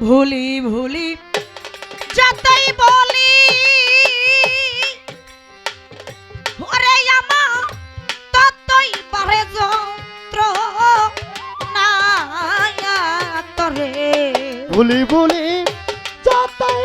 ভুলি ভুলি। যতই বলি ওরে আমার ততই বাড়ে যন্ত্র না তরে। ভুলি ভুলি যতই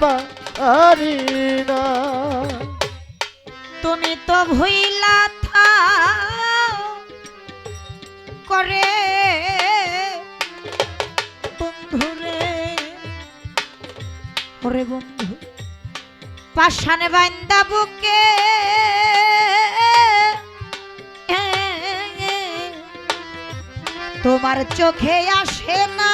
পারি না তুমি তো ভুইলা থাও করে বন্ধুরে ওরে বন্ধু বুকে তোমার চোখে আসে না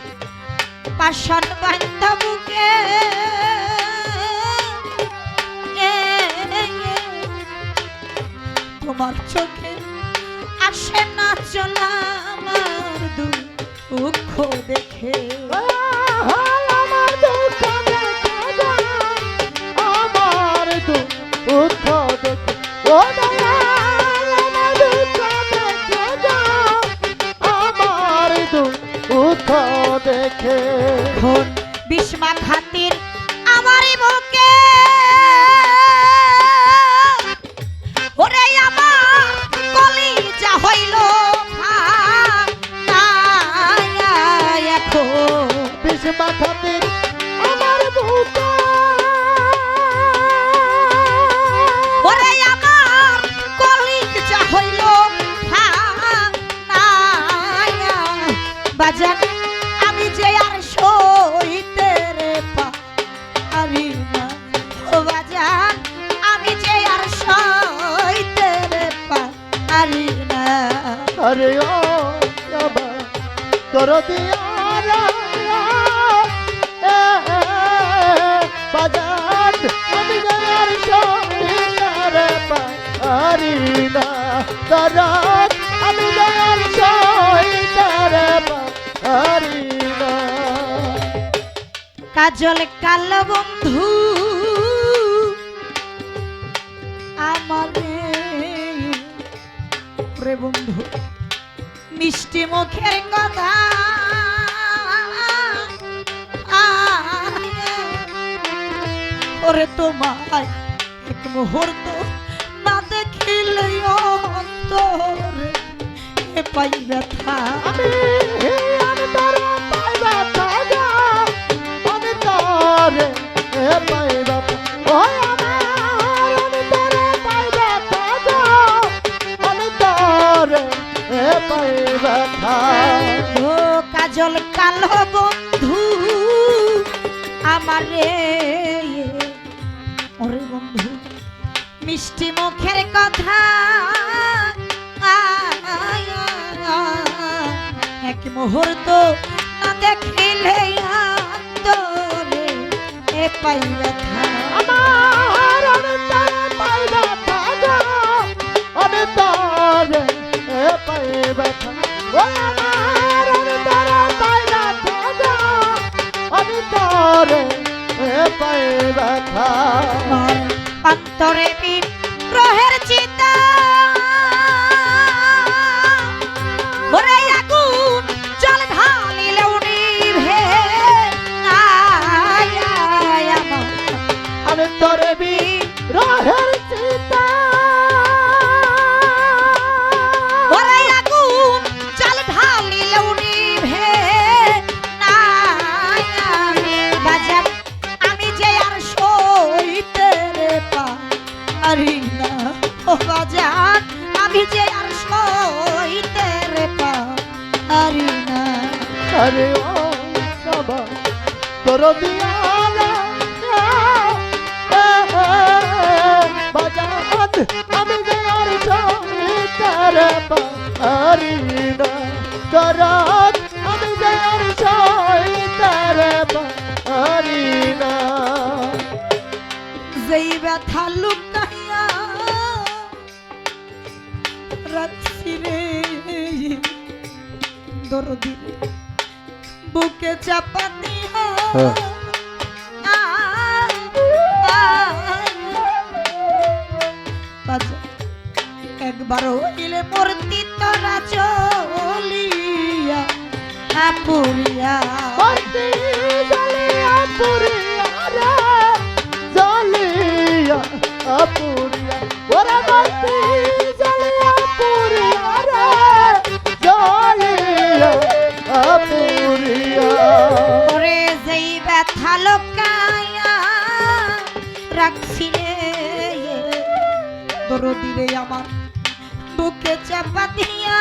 পাশান বান্ধা বুকে। এ, এ, তোমার চোখে আসে না দুঃখ দেখে। আমার দুঃখ এখন বিষ্মা খাতির আমারই বুকে। আরে ও বাবা, তোর দিয়ারা বাজার আমি যার সহিতার পারি না দরাত আমি যার সহিতার পারি না। কাজল কাল বন্ধু, আমার রে বন্ধু মিষ্টি মুখের কথা। ওরে তোমায় এক মুহূর্ত না দেখিলে অন্তরে পাই ব্যথা। কালো বন্ধু, আমার রে ওরে বন্ধু, মিষ্টি মুখের কথা এক মুহূর্ত না দেখিলে তোরে এ পাই ব্যথা। আমি তোর এ পাইবা ওই অন্তরে বিদ্রোহের আরে ও বাবা তোর বাজাত আমি যে আর বুকে চাপা দিয়া হ্যাঁ। একবার হইলে মূর্তি তোরা চলিয়া আপুরিয়া লোকায়া রাখছি রে দরদিরে আমার বুকে চাপা দিয়া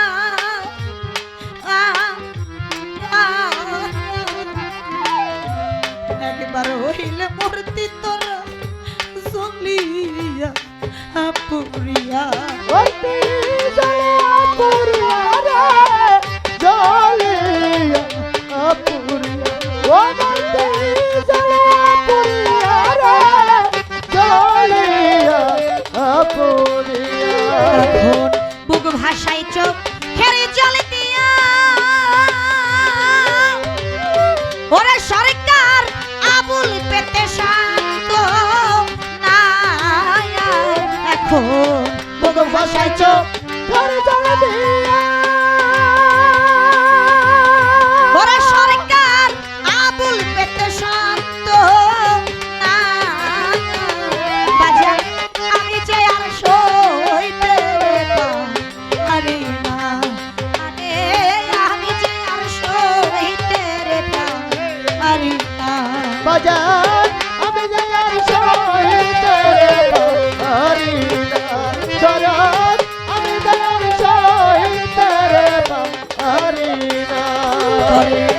একবার হইলে মূর্তি তোর এখন বুক ভাষায় চোখ খেরে জলে দিয়া। ওরে সরকার আবুল পেতে শান্ত নাই এখন। বুক ভাষায় চোখ ঘরে চলে দিয়ে। করে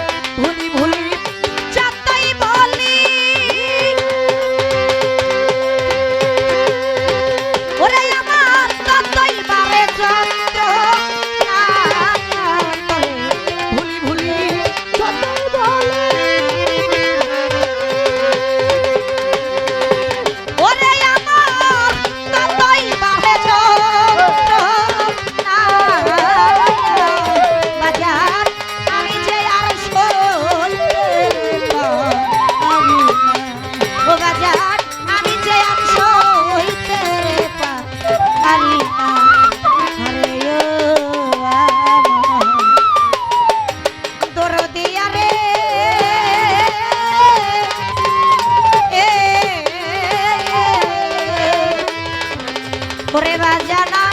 Rajana.